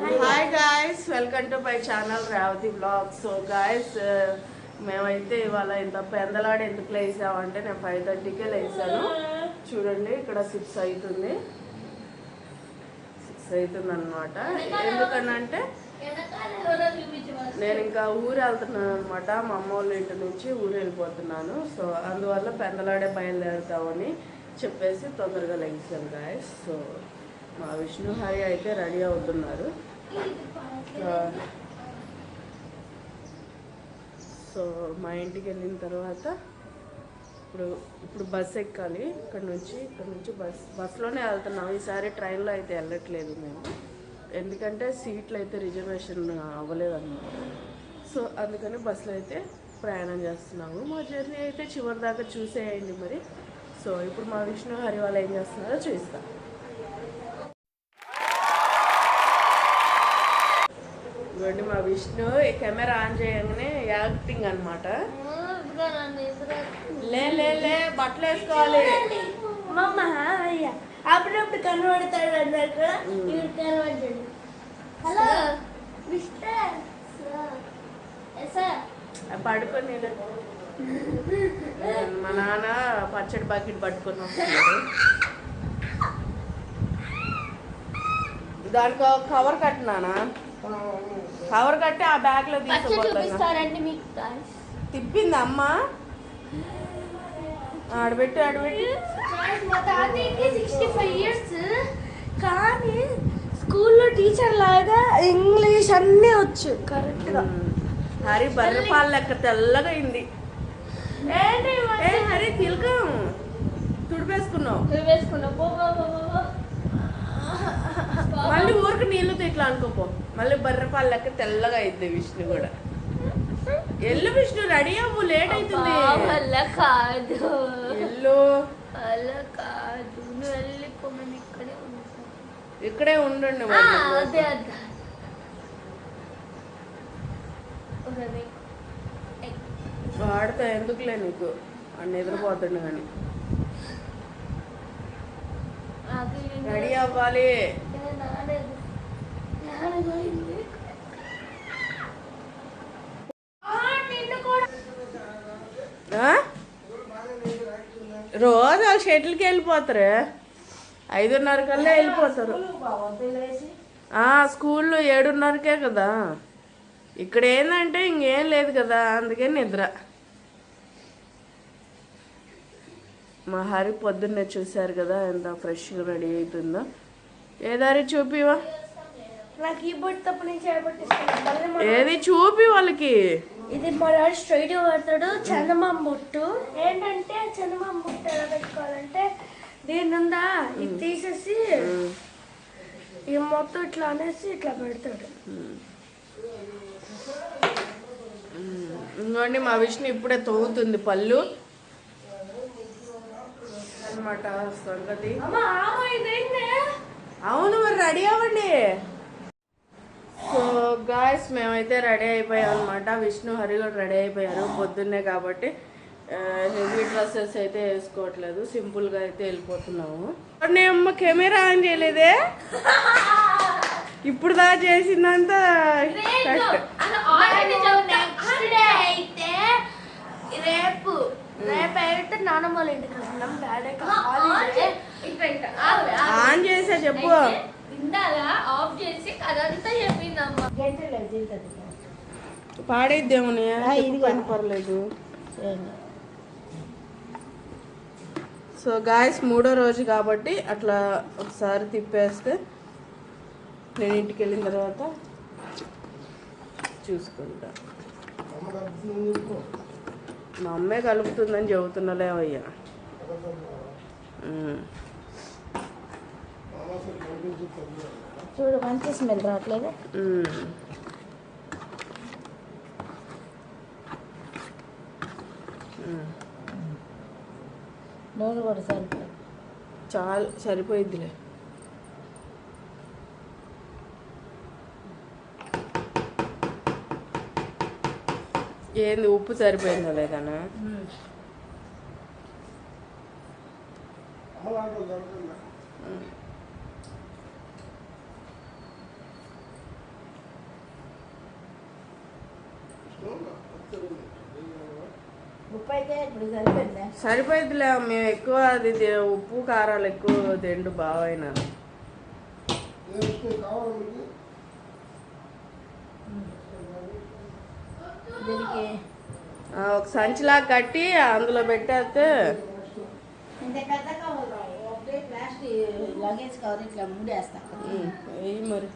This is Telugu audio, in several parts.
Hi guys welcome to my channel Revathi blog so guys మేమైతే ఇవాళ ఇంత పెందలాడ ఎందుకు లేసామంటే నేను ఫైవ్ థర్టీకే లేసాను చూడండి ఇక్కడ సిక్స్ అవుతుంది సిక్స్ అవుతుంది అనమాట ఎందుకనంటే నేను ఇంకా ఊరు వెళ్తున్నాను అనమాట మా అమ్మ వాళ్ళ ఇంటి నుంచి ఊరు వెళ్ళిపోతున్నాను. సో అందువల్ల పెందలాడే బయలుదేరుతామని చెప్పేసి తొందరగా లెగిసాను గాయస్ సో మా విష్ణు హరి అయితే రెడీ అవుతున్నారు. సో మా ఇంటికి వెళ్ళిన తర్వాత ఇప్పుడు ఇప్పుడు బస్ ఎక్కాలి. ఇక్కడ నుంచి ఇక్కడ నుంచి బస్ బస్సులోనే వెళ్తున్నాం. ఈసారి ట్రైన్లో అయితే వెళ్ళట్లేదు మేము. ఎందుకంటే సీట్లు అయితే రిజర్వేషన్ అవ్వలేదన్నమాట. సో అందుకని బస్సులో అయితే ప్రయాణం చేస్తున్నాము. మా జర్నీ అయితే చివరి దాకా చూసేయండి మరి. సో ఇప్పుడు మా విష్ణు హరి వాళ్ళు ఏం చేస్తున్నారో చూస్తాం ఇవ్వండి మా విష్ణు ఈ కెమెరా ఆన్ చేయగానే యాక్టింగ్ అనమాట లే లే లే బట్టలు వేసుకోవాలి. అప్పుడప్పుడు కనబడతాడు అన్నాక కనబడ్డాడు. Hello mister sir. పడుకొని. మా నాన్న పచ్చడి బకెట్ పట్టుకొని వస్తున్నాడు. దానికి కవర్ కట్టినానా కవర్ కట్టి ఆ బ్యాగ్లో చూపిస్తారండి మీకు. తిప్పింది అమ్మ ఆడబెట్టి ఆడబెట్టి. మా తాతయ్యకి సిక్స్టీ ఫైవ్ ఇయర్స్ కానీ స్కూల్లో టీచర్ లాగా ఇంగ్లీష్ అన్నీ వచ్చు కరెక్ట్గా హరి బర్రె పాలు లెక్క తెల్లగా అయింది. ఏంటి ఏ హరి తిలకం. తుడిపేసుకున్నావు. పో. మళ్ళీ ఊరికి నీళ్ళతో ఇట్లా అనుకోపో. మళ్ళీ బర్రె పాలు లెక్క తెల్లగా అయింది విష్ణు కూడా. ఎల్లు విష్ణు రెడీ అవ్వు లేట్ అవుతుంది కాదు. ఎల్లు. కాదు. నువ్వు వెళ్ళిపోమని ఇక్కడే ఇక్కడే ఉండండి. అదే వాడితో ఎందుకులే నీకు? నిద్రపోతుండు కానీ. రెడీ అవ్వాలి. రోజు వాళ్ళు షటిల్కి వెళ్ళిపోతారు. ఐదున్నర కల్లా వెళ్ళిపోతారు. స్కూల్లో ఏడున్నరకే కదా. ఇక్కడ ఏంటంటే ఇంకేం లేదు కదా అందుకే నిద్ర. మా హరి పొద్దున్నే చూశారు కదా ఎంత ఫ్రెష్గా రెడీ అవుతుందో ఏ దారి చూపివా ఏది చూపి వాళ్ళకి? ఇది మా డాడీ స్ట్రైట్ పడతాడు చందమామ బొట్టు. ఏంటంటే చందమామ బొట్టు ఎలా పెట్టుకోవాలంటే దీని ఉందా? ఇది తీసేసి ఇది మొత్తం ఇట్లా అనేసి ఇట్లా పెడతాడు. ఇంకోండి మా విష్ణు ఇప్పుడే తవ్వుతుంది పళ్ళు. అనమాట సంగతి అవును మరి రెడీ అవ్వండి. సో గాయస్ మేమైతే రెడీ అయిపోయాం అనమాట విష్ణు హరి కూడా రెడీ అయిపోయారు పొద్దున్నే కాబట్టి. హెవీ డ్రెస్సెస్ అయితే వేసుకోవట్లేదు. సింపుల్గా అయితే వెళ్ళిపోతున్నాము. నేను అమ్మ కెమెరా ఆన్ చేయలేదే? ఇప్పుడు దా చేసిందంతా కష్టం నెక్స్ట్ డే అయితే రేపు నానమ్మ ఇంటికి వెళ్తున్నాం. డాడీ హాలిడే ఆన్ చేసా చెప్పు. ఇందాక ఆఫ్ చేసి అదంతా చెప్పిందమ్మ. పాడైద్దేమని? పని పర్లేదు. సో గాయస్ మూడో రోజు కాబట్టి అట్లా ఒకసారి తిప్పేస్తే నేను ఇంటికి వెళ్ళిన తర్వాత చూసుకుంటా. మా అమ్మే కలుపుతుందని చెబుతున్నలేవయ్యా. చూడు మంచి స్మెల్ రావట్లేదు. నూనె కూడా సరిపోయి చాలు సరిపోయిద్దిలే. ఏంది? ఉప్పు సరిపోయిందో లేదనా? సరిపోయిందిలే మేము ఎక్కువ అది ఉప్పు కారాలు ఎక్కువ తిండు బాగా అయినా దీనికి ఒక సంచిలా కట్టి అందులో పెట్టేస్తే ఇంత పెద్ద కవర్ ఒకటే ప్లాస్టిక్ లగేజ్ కవర్ ఇట్లా మూడేస్తా. ఉమ్, వెయ్యి మరి.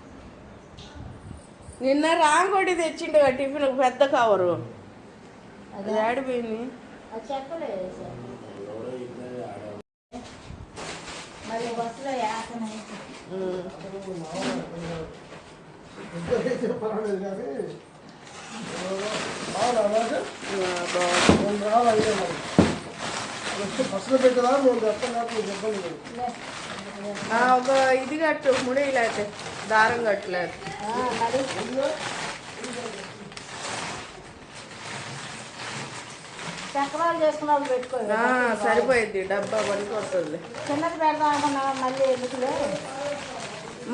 నిన్న రాంగోడి తెచ్చిండు కదా టిఫిన్ ఒక పెద్ద కవరు. అది ఆడిపోయింది. చెప్పలేదు సార్. మళ్ళీ బస్సులో యాసన ఉమ్. పర్వాలేదు కానీ ఒక ఇది కట్టు ముడి లేకపోతే దారం కట్టలేదు. మరి చక్రాలు చేసుకున్నప్పుడు పెట్టుకో ఆ, సరిపోయిద్ది డబ్బా పనికి వస్తుంది చిన్నది పెడదాం అనుకున్నా మళ్ళీ ఎందుకులే?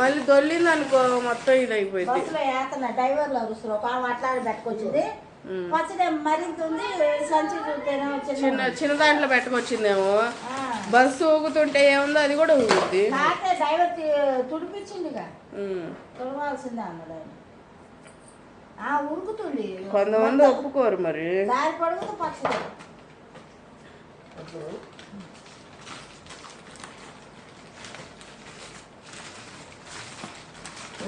మళ్ళీ దొల్లింది అనుకో మొత్తం ఇది అయిపోయింది. బస్సులో వేస్తున్నా డ్రైవర్లు ఆమె అట్లాగే పెట్టుకొచ్చింది. పచ్చడి మరింత ఉంది సంచి చిన్న చిన్న దాంట్లో పెట్టుకొచ్చిందేమో. బస్సు ఊగుతుంటే ఏముందో అది కూడా ఊగుద్ది. డ్రైవర్ తుడిపించిందిగా. తుడవాల్సిందే ఉరుకుతుంది కొంతమంది ఒప్పుకోరు మరి. దారి పడుగుతూ పచ్చడి ఎక్క పట్టకపోతే అట్లా దాంట్లో పెట్టుకుంటాం సంచిలో వేస్తానే ఎట్లా ఎందుకు పట్టుకుంటుంది ఇది పెట్టుకున్నట్టు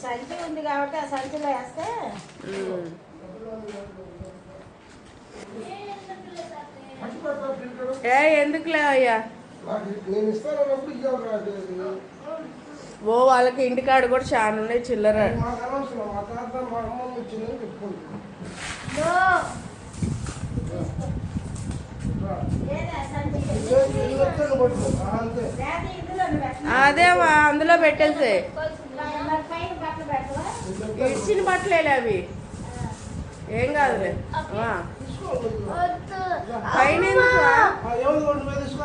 సంచి ఉంది కాబట్టి ఆ సంచిలో వేస్తే ఏ ఎందుకులే అయ్యా? ఓ వాళ్ళకి ఇంటికాడ కూడా చాలా ఉన్నాయి చిల్లర. మాకు అనవసరం మా ఇచ్చిన బట్టలేలే అవి. ఏం కాదులే. పైన ఎందుకురా? ఎవరు కొంచెం మీద తీసుకో?